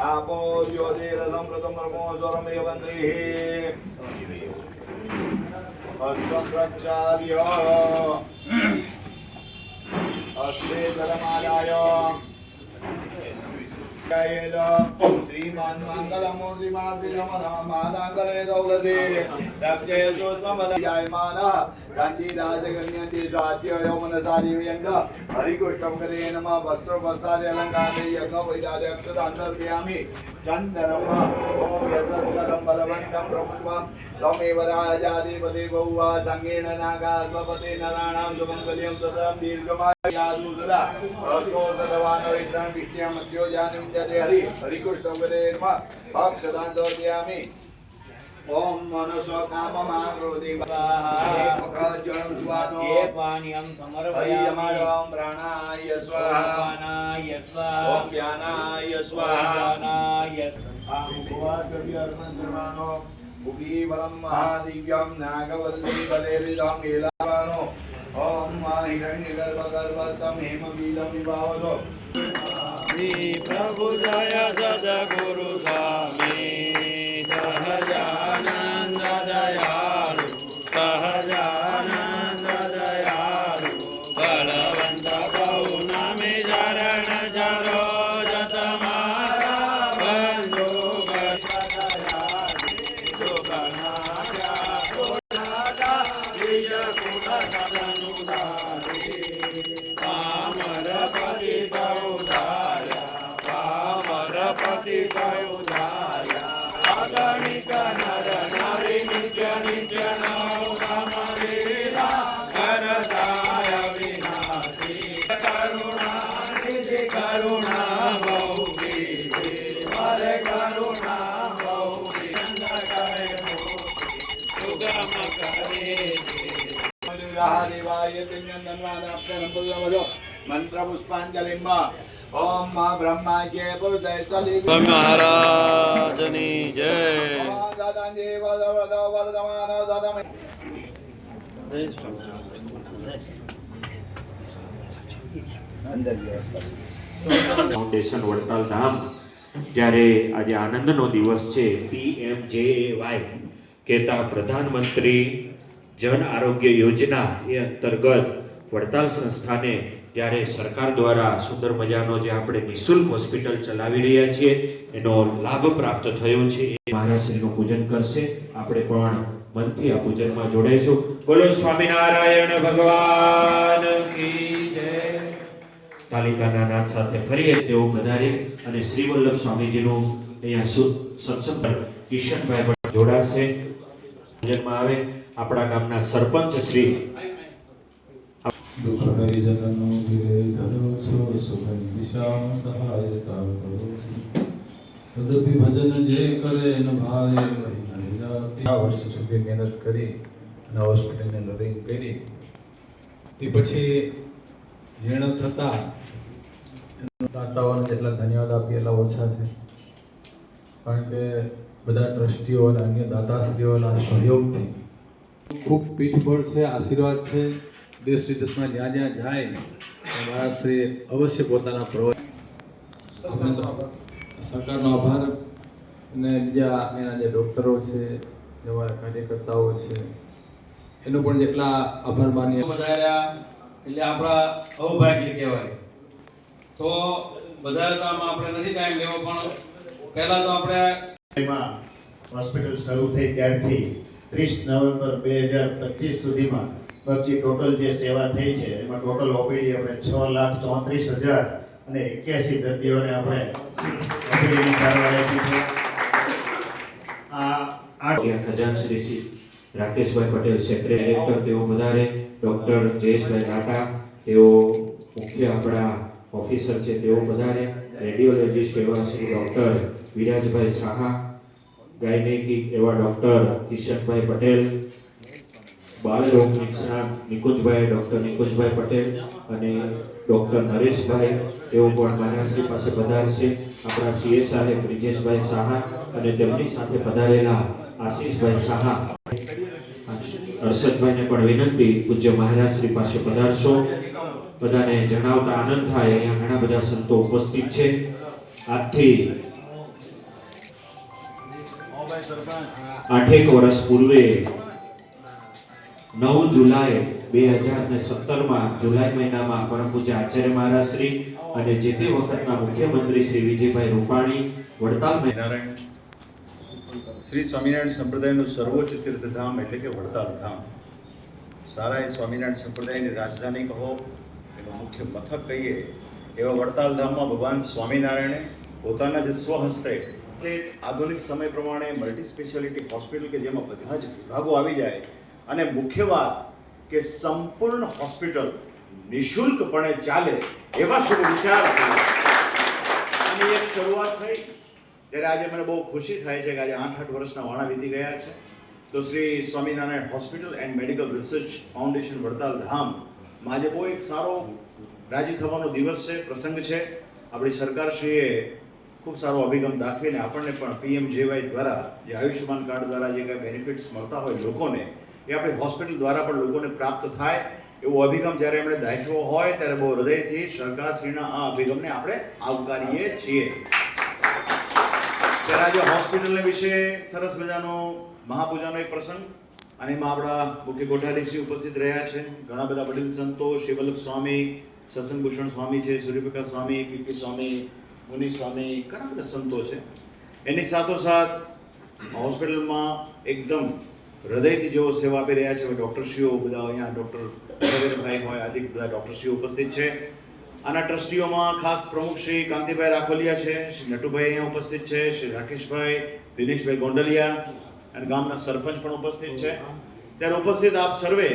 આપો જ્યોતિરસમ પ્રથમ બ્રહ્મો સ્વરમેવ મંત્રીઃ હસ્તમ જલમાદાય શ્રીમાન મંગલમૂર્તિ માતિ રમણ માદાંગરે દૌલતે રક્ષે સુત્મમલયાયમાન કાંચી રાજગણ્યતિ સ્વાત્ય યૌમનસારી વ્યંગ હરિકુષ્ટમ કરે નમઃ વસ્ત્રો વસ્ત્રાદि અલંકારે યજ્ઞ વૈરાજ્ય અક્ષરાંતર્યામિ ચંદનમ ઓમ યત્રસ્કરમ બલવંતમ પ્રભુત્વમ તમેવ દીર્ઘમાયાદુસરા હસ્તો નાગવલ્લી બલેરિદમ ઓમ હિરણ્ય ગર્ભ ગર્ભતમ હેમ બીલમ વિભાવતો શ્રી પ્રભુ જય સદગુરુ સ્વામી, સહજાનંદ દયાળુ સહજાનંદ દયાળુ બળવંત બહુ નામે ચરણ જરો. દેવાય તિન્યંદનવાદાપ્તનંબુદમજો મંત્ર પુષ્પાંજલિમ ઓમ મા બ્રહ્મા પુરુષય તલિ મહારાજની જય દાદાંજી વરદમાન દાદમે ફાઉન્ડેશન વડતાલ ધામ જ્યારે આજે આનંદનો દિવસ છે પીએમ જે વાય કહેતા પ્રધાનમંત્રી જન આરોગ્ય યોજના એ અંતર્ગત વડતાલ સંસ્થાને જ્યારે સરકાર દ્વારા સુંદર મજાનો જે આપણે નિઃશુલ્ક હોસ્પિટલ ચલાવી રહ્યા છીએ, એનો લાભ પ્રાપ્ત થયો છે, એ મહારાશ્રીનું પૂજન કરશે. આપણે પણ મનથી આ પૂજનમાં જોડાઈશું. બોલો સ્વામિનારાયણ ભગવાન કી જય. તાલિકાના નાદ સાથે ફરીએ તેઓ પધારે અને શ્રી વલ્લભ સ્વામીજીનું અહીંયા સત્સંગ કિશનભાઈ પણ જોડાશે. ભજનમાં આવે, આપણા ગામના સરપંચ શ્રી દુઃખ હરિજનનો ધીરે ધરો છો સુગમ દિશામ સહાયતા કરો તદપી ભજન જે કરે ન ભાવે વહી નહીં જાતિ આ વર્ષ સુધી મહેનત કરી અને હોસ્પિટલને નરિંગ કરી. તે પછી ઝીણ થતા દાતાઓને જેટલા ધન્યવાદ આપીએ એટલા ઓછા છે. કારણ કે બધા ટ્રસ્ટીઓ અને અન્ય દાતાશ્રીઓના સહયોગથી. ખૂબ પીઠબળ છે આશીર્વાદ છે. દેશ વિદેશમાં જ્યાં જ્યાં જાય ત્યાં મહારાજશ્રી અવશ્ય પોતાના પ્રવચન. આપણે સરકારનો આભાર અને બીજા એના જે ડૉક્ટરો છે જેવા કાર્યકર્તાઓ છે એનો પણ જેટલા આભાર માનીએ. વધાર્યા એટલે આપણા અવભાગ્ય કહેવાય. તો વધારે તો આમાં આપણે નથી ટાઈમ લેવો પણ પહેલાં તો આપણે માં હોસ્પિટલ શરૂ થઈ ત્યારથી ત્રીસ નવેમ્બર બે હજાર પચીસ સુધીમાં પબજી ટોટલ જે સેવા થઈ છે, એમાં ટોટલ ઓપીડી આપણે છ લાખ ચોત્રીસ હજાર અને એક્યાસી દર્દીઓને આપણે ઓપીડીની સારવાર આપી છે. આ આઠ ખજાનશ્રી શ્રી રાકેશભાઈ પટેલ સેક્રેટરી ડાયરેક્ટર તેઓ વધારે ડૉક્ટર જયેશભાઈ ટાટા, તેઓ મુખ્ય આપણા ઓફિસર છે, તેઓ પધારે રેડિયોલોજીસ્ટ એવા શ્રી ડૉક્ટર વિરાજભાઈ સાહા, ગાયનેકિક એવા ડૉક્ટર કિશનભાઈ પટેલ બાળરોગ નિષ્ણાત નિકુંજભાઈ, ડૉક્ટર નિકુંજભાઈ પટેલ અને ડોક્ટર નરેશભાઈ, તેઓ પણ મહારાષ્ટ્રી પાસે પધારશે આપણા સીએ સાહેબ બ્રિજેશભાઈ સાહા અને તેમની સાથે પધારેલા આશીષભાઈ સાહા. હર્ષદભાઈને પણ વિનંતી, પૂજ્ય મહારાજ શ્રી પાસે પધારશો. બધાને જણાવતા આનંદ થાય. અહીંયા ઘણા બધા સંતો ઉપસ્થિત છે. આજથી આઠેક વર્ષ પૂર્વે નવ જુલાઈ બે હજાર ને સત્તરમાં, જુલાઈ મહિનામાં પરમ પૂજ્ય આચાર્ય મહારાજ શ્રી અને જે તે વખતના મુખ્યમંત્રી શ્રી વિજયભાઈ રૂપાણી વડતાલ શ્રી સ્વામિનારાયણ સંપ્રદાયનું સર્વોચ્ચ તીર્થધામ એટલે કે વડતાલ ધામ. સારા એ સ્વામિનારાયણ સંપ્રદાયની રાજધાની કહો એનું મુખ્ય મથક કહીએ, એવા વડતાલ ધામમાં ભગવાન સ્વામિનારાયણે પોતાના જ સ્વહસ્તે આધુનિક સમય પ્રમાણે મલ્ટી સ્પેશિયાલિટી હોસ્પિટલ કે જેમાં બધા જ વિભાગો આવી જાય. અને મુખ્ય વાત કે સંપૂર્ણ હોસ્પિટલ નિઃશુલ્કપણે ચાલે એવા શુભ વિચાર એક શરૂઆત થઈ, ત્યારે આજે મને બહુ ખુશી થાય છે કે આજે આઠ આઠ વર્ષના વાણા વીતી ગયા છે. તો Shri Swaminarayan hospital and medical research foundation Vadtal ધામમાં આજે બહુ એક સારો રાજી થવાનો દિવસ છે, પ્રસંગ છે. આપણી સરકારશ્રીએ ખૂબ સારો અભિગમ દાખવીને આપણને પણ પીએમ જેવાય દ્વારા જે આયુષ્યમાન કાર્ડ દ્વારા જે કાંઈ બેનિફિટ્સ મળતા હોય લોકોને, એ આપણી હોસ્પિટલ દ્વારા પણ લોકોને પ્રાપ્ત થાય. એવો અભિગમ જ્યારે એમણે દાખ્યો હોય ત્યારે બહુ હૃદયથી સરકારશ્રીના આ અભિગમને આપણે આવકારીએ છીએ. ત્યારે આજે હોસ્પિટલને વિશે સરસ મજાનો મહાપૂજાનો એક પ્રસંગ. અને એમાં આપણા મુખ્ય કોઠારીશ્રી ઉપસ્થિત રહ્યા છે. ઘણા બધા વડીલ સંતો શિવલ્લભ સ્વામી સત્સંગભૂષણ સ્વામી છે, સૂર્યપ્રકાશ સ્વામી, પીપી સ્વામી, મુનિ સ્વામી, ઘણા બધા સંતો છે. એની સાથોસાથ હોસ્પિટલમાં એકદમ હૃદયથી જેઓ સેવા આપી રહ્યા છે ડૉક્ટરશ્રીઓ બધા અહીંયા, ડૉક્ટર રવિન્દ્રભાઈ હોય, આદિ બધા ડૉક્ટરશ્રીઓ ઉપસ્થિત છે. આના ટ્રસ્ટીઓમાં ખાસ પ્રમુખ શ્રી કાંતિભાઈ રાખોલિયા છે, શ્રી નટુભાઈ અહીંયા ઉપસ્થિત છે, શ્રી રાકેશભાઈ, દિનેશભાઈ ગોંડલિયા અને ગામના સરપંચ પણ ઉપસ્થિત છે. ત્યારે ઉપસ્થિત આપ સર્વે